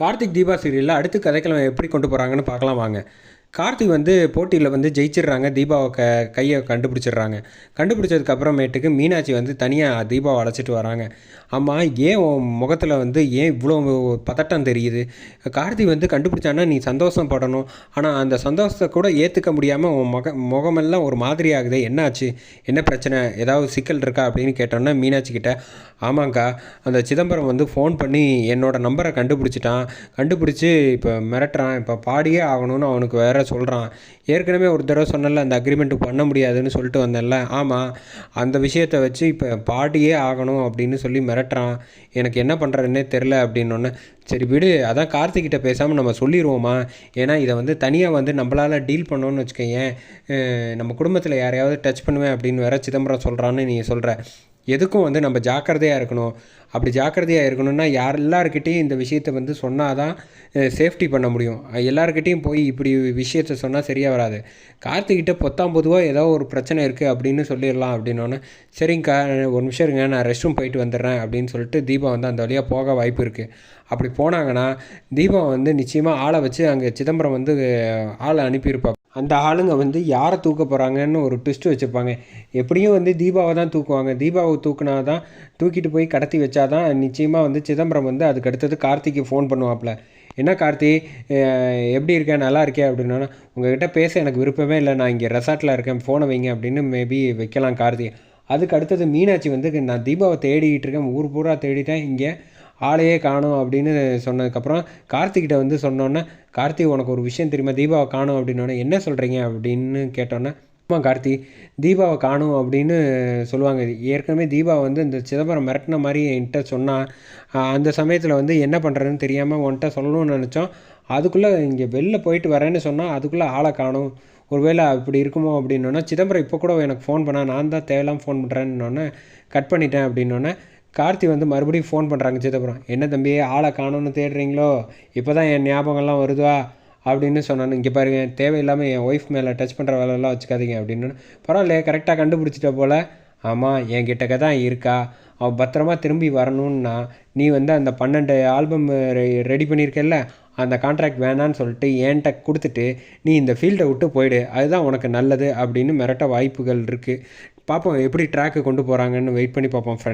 கார்த்திக் தீபா சீரியலில் அடுத்து கதைக்களம் எப்படி கொண்டு போகிறாங்கன்னு பார்க்கலாம் வாங்க. கார்த்தி வந்து போட்டியில் வந்து ஜெயிச்சிடுறாங்க. தீபாவை க கையை கண்டுபிடிச்சிடுறாங்க. கண்டுபிடிச்சதுக்கப்புறமேட்டுக்கு மீனாட்சி வந்து தனியாக தீபாவை அழைச்சிட்டு வராங்க. ஆமாம் ஏன் உன் முகத்தில் வந்து ஏன் இவ்வளோ பதட்டம் தெரியுது? கார்த்தி வந்து கண்டுபிடிச்சான்னா நீ சந்தோஷப்படணும் ஆனால் அந்த சந்தோஷத்தை கூட ஏற்றுக்க முடியாமல் உன் முக முகமெல்லாம் ஒரு மாதிரி ஆகுது. என்னாச்சு? என்ன பிரச்சனை? ஏதாவது சிக்கல் இருக்கா? அப்படின்னு கேட்டோன்னா மீனாட்சி கிட்ட ஆமாங்க்கா அந்த சிதம்பரம் வந்து ஃபோன் பண்ணி என்னோடய நம்பரை கண்டுபிடிச்சிட்டான். கண்டுபிடிச்சி இப்போ மிரட்டுறான். இப்போ பாடியே ஆகணும்னு அவனுக்கு வேறு சொல்கிறான் ஏற்கனவே ஒரு தடவை சொன்னல அந்த அக்ரிமெண்ட் பண்ண முடியாதுன்னு சொல்லிட்டு வந்தேன்ல. ஆமாம் அந்த விஷயத்தை வச்சு இப்போ பாடியே ஆகணும் அப்படின்னு சொல்லி மிரட்டுறான். எனக்கு என்ன பண்ணுறதுன்னே தெரில அப்படின்னொன்னே சரி விடு அதான் கார்த்திகிட்ட பேசாமல் நம்ம சொல்லிடுவோமா ஏன்னா இதை வந்து தனியாக வந்து நம்மளால் டீல் பண்ணோன்னு வச்சுக்கோங்க நம்ம குடும்பத்தில் யாரையாவது டச் பண்ணுவேன் அப்படின்னு வேற சிதம்பரம் சொல்கிறான்னு நீ சொல்கிற எதுக்கும் வந்து நம்ம ஜாக்கிரதையாக இருக்கணும். அப்படி ஜாக்கிரதையாக இருக்கணும்னா யார் எல்லாருக்கிட்டேயும் இந்த விஷயத்தை வந்து சொன்னால் தான் சேஃப்டி பண்ண முடியும். எல்லாருக்கிட்டேயும் போய் இப்படி விஷயத்த சொன்னால் சரியாக வராது. கார்த்திக்கிட்ட பொத்தாம் பொதுவாக ஏதோ ஒரு பிரச்சனை இருக்குது அப்படின்னு சொல்லிடலாம் அப்படின்னோன்னே சரிங்கக்கா ஒரு நிமிஷம் இருங்க நான் ரெஸ்ட் ரூம் போயிட்டு வந்துடுறேன் அப்படின்னு சொல்லிட்டு தீபா வந்து அந்த வழியாக போக வாய்ப்பு இருக்குது அப்படி போனாங்கன்னா தீபம் வந்து நிச்சயமாக ஆளை வச்சு அங்கே சிதம்பரம் வந்து ஆளை அனுப்பியிருப்பாங்க. அந்த ஆளுங்க வந்து யாரை தூக்க போகிறாங்கன்னு ஒரு ட்விஸ்ட் வச்சுருப்பாங்க. எப்படியும் வந்து தீபாவை தான் தூக்குவாங்க. தீபாவை தூக்குனா தான் தூக்கிட்டு போய் கடத்தி வச்சாதான் நிச்சயமாக வந்து சிதம்பரம் வந்து அதுக்கு அடுத்தது கார்த்திக்கு ஃபோன் பண்ணுவாப்புல. என்ன கார்த்தி? எப்படி இருக்கேன் நல்லா இருக்கே? அப்படின்னா உங்ககிட்ட பேச எனக்கு விருப்பமே இல்லை. நான் இங்கே ரெசார்ட்டில் இருக்கேன். ஃபோனை வைங்க. அப்படின்னு மேபி வைக்கலாம் கார்த்தி அதுக்கு அடுத்தது மீனாட்சி வந்து நான் தீபாவை தேடிக்கிட்டு இருக்கேன். ஊர் பூரா தேடிட்டேன். இங்கே ஆளையே காணும் அப்படின்னு சொன்னதுக்கப்புறம் கார்த்திகிட்ட வந்து சொன்னோன்னே கார்த்தி உனக்கு ஒரு விஷயம் தெரியுமா? தீபாவை காணும் அப்படின்னோடனே என்ன சொல்கிறீங்க அப்படின்னு கேட்டோன்னே ஆமாம் கார்த்தி தீபாவை காணும் அப்படின்னு சொல்லுவாங்க. ஏற்கனவே தீபா வந்து இந்த சிதம்பரம் மிரட்டின மாதிரி என்கிட்ட சொன்னால் அந்த சமயத்தில் வந்து என்ன பண்ணுறதுன்னு தெரியாமல் உன்கிட்ட சொல்லணும்னு நினச்சோம். அதுக்குள்ளே இங்கே வெளில போயிட்டு வரேன்னு சொன்னால் அதுக்குள்ளே ஆளை காணும். ஒருவேளை அப்படி இருக்குமோ அப்படின்னோடனே சிதம்பரம் இப்போ கூட எனக்கு ஃபோன் பண்ணால் நான் தான் தேவையில்லாம ஃபோன் பண்ணுறேன்னொன்னே கட் பண்ணிட்டேன் அப்படின்னோடனே கார்த்தி வந்து மறுபடியும் ஃபோன் பண்ணுறாங்க சிதம்பரம் என்ன தம்பி ஆளை காணோன்னு தேடுறீங்களோ? இப்போ தான் என் ஞாபகம்லாம் வருதா அப்படின்னு சொன்னானு இங்கே பாருங்க தேவையில்லாமல் என் ஒய்ஃப் மேலே டச் பண்ணுற வேலையெல்லாம் வச்சுக்காதீங்க அப்படின்னு. பரவாயில்ல கரெக்டாக கண்டுபிடிச்சிட்ட போல். ஆமாம் என் கிட்டக்க தான் இருக்கா? அவள் பத்திரமா திரும்பி வரணும்னா நீ வந்து அந்த பன்னெண்டு ஆல்பம் ரெடி பண்ணியிருக்கல அந்த கான்ட்ராக்ட் வேணான்னு சொல்லிட்டு என்கிட்ட கொடுத்துட்டு நீ இந்த ஃபீல்டை விட்டு போயிடு. அதுதான் உனக்கு நல்லது அப்படின்னு மிரட்ட வாய்ப்புகள் இருக்குது பார்ப்போம் எப்படி ட்ராக்கு கொண்டு போகிறாங்கன்னு வெயிட் பண்ணி பார்ப்போம் ஃப்ரெண்ட்